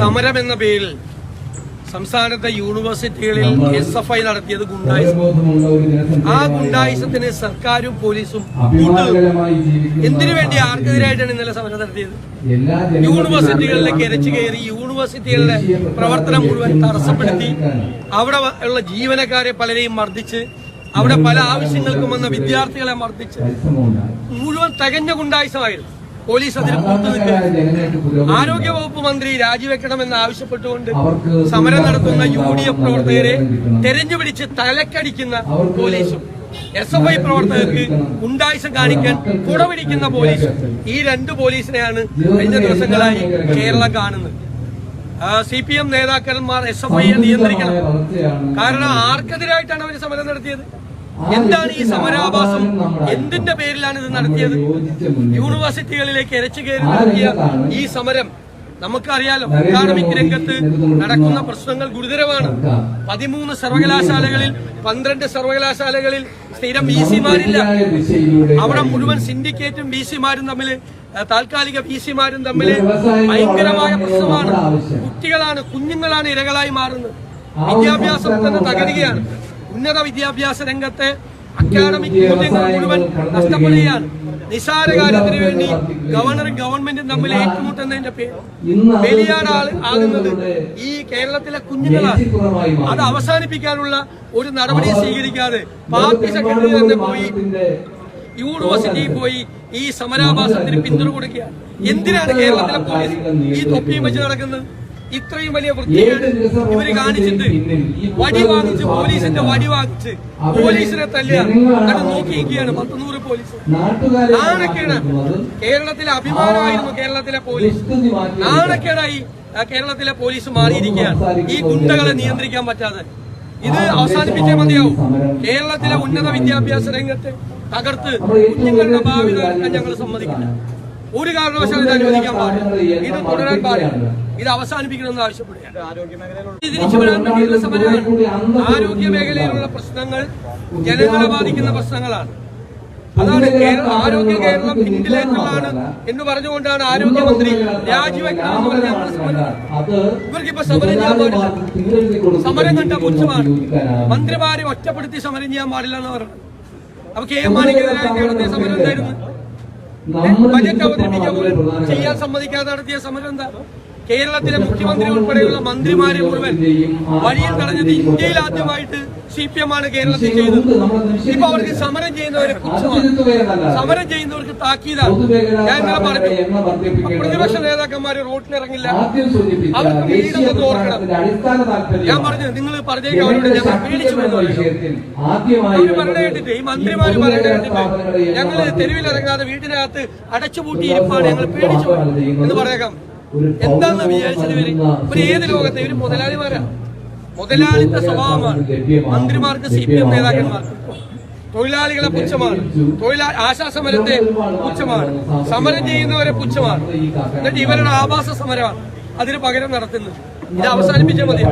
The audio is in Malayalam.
സമരം എന്ന പേരിൽ സംസ്ഥാനത്തെ യൂണിവേഴ്സിറ്റികളിൽ എസ് എഫ് ഐ നടത്തിയത് ഗുണ്ടായിസം. ആ ഗുണ്ടായിസത്തിന് സർക്കാരും പോലീസും എന്തിനു വേണ്ടി ആർക്കെതിരായിട്ടാണ് ഇന്നലെ സമരം നടത്തിയത്? യൂണിവേഴ്സിറ്റികളിലേക്ക് ഇരച്ചു കയറി യൂണിവേഴ്സിറ്റികളുടെ പ്രവർത്തനം മുഴുവൻ തടസ്സപ്പെടുത്തി അവിടെ ഉള്ള ജീവനക്കാരെ പലരെയും മർദ്ദിച്ച് അവിടെ പല ആവശ്യങ്ങൾക്കും വന്ന വിദ്യാർത്ഥികളെ മർദ്ദിച്ച്. മുഴുവൻ തികഞ്ഞ ഗുണ്ടായിസമായിരുന്നു. പോലീസ് അതിന് കൂട്ടുനിൽക്കുക ആരോഗ്യവകുപ്പ് ആരോഗ്യ വകുപ്പ് മന്ത്രി രാജിവെക്കണമെന്ന് ആവശ്യപ്പെട്ടുകൊണ്ട് സമരം നടത്തുന്ന യു ഡി എഫ് പ്രവർത്തകരെ തെരഞ്ഞു തെരഞ്ഞുപിടിച്ച് തലക്കടിക്കുന്ന പോലീസും എസ് എഫ് ഐ പ്രവർത്തകർക്ക് ഉണ്ടായിസം കാണിക്കാൻ കുടപിടിക്കുന്ന പോലീസും ഈ രണ്ട് പോലീസിനെയാണ് കഴിഞ്ഞ ദിവസങ്ങളായി കേരളം കാണുന്നത്. സി പി എം നേതാക്കന്മാർ എസ് എഫ് ഐയെ നിയന്ത്രിക്കണം. കാരണം ആർക്കെതിരായിട്ടാണ് അവർ സമരം നടത്തിയത്? എന്താണ് ഈ സമരാഭാസം? എന്തിന്റെ പേരിലാണ് ഇത് നടത്തിയത്? യൂണിവേഴ്സിറ്റികളിലേക്ക് ഇരച്ചു കയറി നടത്തിയ ഈ സമരം നമുക്കറിയാലോ അക്കാഡമിക് രംഗത്ത് നടക്കുന്ന പ്രശ്നങ്ങൾ ഗുരുതരമാണ്. പതിമൂന്ന് സർവകലാശാലകളിൽ പന്ത്രണ്ട് സർവകലാശാലകളിൽ സ്ഥിരം വി സിമാരില്ല. അവിടെ മുഴുവൻ സിൻഡിക്കേറ്റും വി സിമാരും തമ്മിൽ താൽക്കാലിക വി സിമാരും തമ്മിൽ ഭയങ്കരമായ പ്രശ്നമാണ്. കുട്ടികളാണ് കുഞ്ഞുങ്ങളാണ് ഇരകളായി മാറുന്നത്. വിദ്യാഭ്യാസം തന്നെ തകരുകയാണ്. ഉന്നത വിദ്യാഭ്യാസ രംഗത്തെ അക്കാദമിക് മൂല്യങ്ങൾ മുഴുവൻ നഷ്ടപ്പെടുകയാണ്. നിസാര കാര്യത്തിന് വേണ്ടി ഗവർണർ ഗവൺമെന്റ് തമ്മിൽ ഏറ്റുമുട്ടുന്നതിന്റെ പേര് ബലിയാണ് ആകുന്നത് ഈ കേരളത്തിലെ കുഞ്ഞുങ്ങളാണ്. അത് അവസാനിപ്പിക്കാനുള്ള ഒരു നടപടി സ്വീകരിക്കാതെ പാർട്ടി സെക്രട്ടറി തന്നെ പോയി യൂണിവേഴ്സിറ്റിയിൽ പോയി ഈ സമരാഭാസത്തിന് പിന്തുണ കൊടുക്കുക എന്തിനാണ് കേരളത്തിലെ പോലീസ് ഈ തൊപ്പിയും വെച്ച് നടക്കുന്നത്? ഇത്രയും വലിയ വൃത്തികേട് ഇവർ കാണിച്ചിട്ട് വടി വാങ്ങിച്ച് പോലീസിന്റെ വടി വാങ്ങിച്ച് പോലീസിനെ തല്ലുക. അത് നോക്കിയിരിക്കുകയാണ് പത്തുനൂറ് പോലീസ്. നാണക്കേട് കേരളത്തിലെ അഭിമാനമായിരുന്നു കേരളത്തിലെ പോലീസ്. നാണക്കേടായി കേരളത്തിലെ പോലീസ് മാറിയിരിക്കുകയാണ്? ഈ ഗുണ്ടകളെ നിയന്ത്രിക്കാൻ പറ്റാതെ. ഇത് അവസാനിപ്പിച്ചേ മതിയാവും. കേരളത്തിലെ ഉന്നത വിദ്യാഭ്യാസ രംഗത്തെ തകർത്ത് കുഞ്ഞുങ്ങളുടെ ഭാവി തകർക്കാൻ ഞങ്ങൾ സമ്മതിക്കില്ല ഒരു കാരണവശാലും ഇത് അനുവദിക്കാൻ പാടില്ല. ഇത് തുടരാൻ പാടില്ല. ഇത് അവസാനിപ്പിക്കണമെന്ന് ആവശ്യപ്പെടുകയാണ്. ഇത് തിരിച്ചു വരാൻ വേണ്ടിയുള്ള സമരമാണ്. ആരോഗ്യ മേഖലയിലുള്ള പ്രശ്നങ്ങൾ ജനങ്ങളെ ബാധിക്കുന്ന പ്രശ്നങ്ങളാണ്. അതാണ് കേരള ആരോഗ്യ കേരളം പിന്നിലേക്കുള്ളതാണ് എന്ന് പറഞ്ഞുകൊണ്ടാണ് ആരോഗ്യമന്ത്രി രാജിവെക്കണമെന്ന് പറഞ്ഞ സമരം അത് ഇവർക്കിപ്പോ സമരം ചെയ്യാൻ പാടില്ല. സമരം കണ്ട പുച്ഛമാണ് മന്ത്രിമാരെ ഒറ്റപ്പെടുത്തി സമരം ചെയ്യാൻ പാടില്ല എന്ന് പറഞ്ഞു അപ്പൊ കെ എം മാണിക്കെതിരായി നടത്തിയ സമരം എന്തായിരുന്നു? ബജറ്റ് അവതരിപ്പിക്കാൻ പോലും ചെയ്യാൻ സമ്മതിക്കാതെ നടത്തിയ സമരം എന്താ? കേരളത്തിലെ മുഖ്യമന്ത്രി ഉൾപ്പെടെയുള്ള മന്ത്രിമാരെ മുഴുവൻ വഴിയിൽ തടഞ്ഞത് ഇന്ത്യയിൽ ആദ്യമായിട്ട് സി പി എം ആണ് കേരളത്തിൽ ചെയ്തത് ഇപ്പൊ അവർക്ക് സമരം ചെയ്യുന്നവരെ സമരം ചെയ്യുന്നവർക്ക് താക്കീതാണ്. ഞാൻ ഇന്നലെ പറഞ്ഞു പ്രതിപക്ഷ നേതാക്കന്മാര് റോട്ടിലിറങ്ങില്ല. അവർക്ക് ദേശീയ ഓർക്കണം. ഞാൻ പറഞ്ഞു നിങ്ങൾ പറഞ്ഞേക്ക് അവരോട് ഞങ്ങൾ പേടിച്ചു അവർ പറഞ്ഞ കേട്ടിട്ട് ഈ മന്ത്രിമാര് പറയുന്നത് കേട്ടിട്ട് ഞങ്ങൾ തെരുവിലിറങ്ങാതെ വീട്ടിനകത്ത് അടച്ചുപൂട്ടി ഇരിപ്പാണ് ഞങ്ങൾ പേടിച്ചു എന്ന് പറയാം എന്താന്ന് വിചാരിച്ചത് ഇവർ? ഒരു ഏത് ലോകത്തെ? ഇവർ മുതലാളിമാരാണ് മുതലാളിത്ത സ്വഭാവമാണ്. മന്ത്രിമാർക്ക് സി പി എം നേതാക്കന്മാർക്ക്. തൊഴിലാളികളെ പുച്ഛമാണ്. തൊഴിലാ ആശാസമരത്തെ പുച്ഛമാണ്. സമരം ചെയ്യുന്നവരെ പുച്ഛമാണ്. എന്നിട്ട് ഇവരുടെ ആവാസ സമരമാണ്. അതിന് പകരം നടത്തുന്നത്. ഇത് അവസാനിപ്പിച്ചാൽ മതി.